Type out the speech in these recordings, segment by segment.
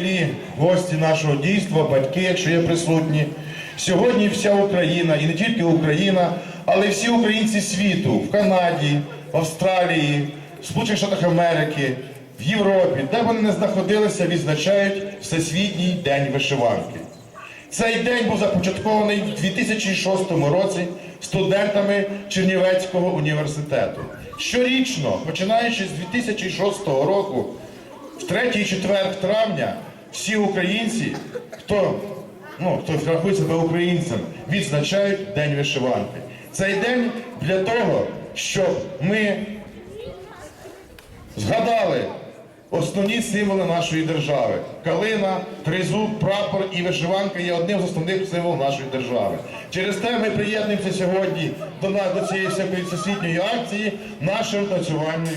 Вчителі, гості нашого дійства, батьки, якщо є присутні. Сьогодні вся Україна, і не тільки Україна, але й всі українці світу в Канаді, в Австралії, в Сполучених Штатах Америки, в Європі, де вони не знаходилися, відзначають Всесвітній день вишиванки. Цей день був започаткований в 2006 році студентами Чернівецького університету. Щорічно, починаючи з 2006 року, в третій четверг травня всі українці, хто, ну, хто рахує себе українцем, відзначають День вишиванки. Цей день для того, щоб ми згадали основні символи нашої держави. Калина, тризуб, прапор і вишиванка є одним з основних символів нашої держави. Через те ми приєднуємося сьогодні до, нас- до цієї всякої всесвітньої акції нашою танцювальною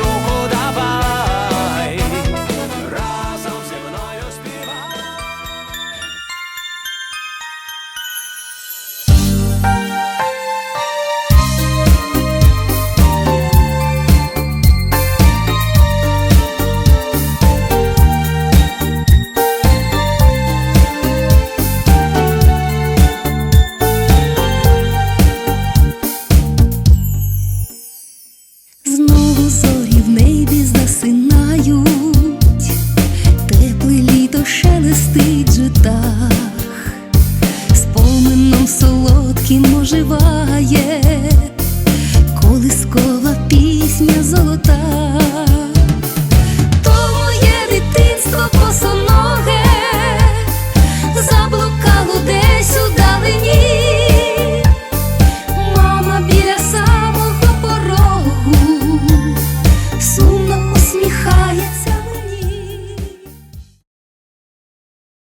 todo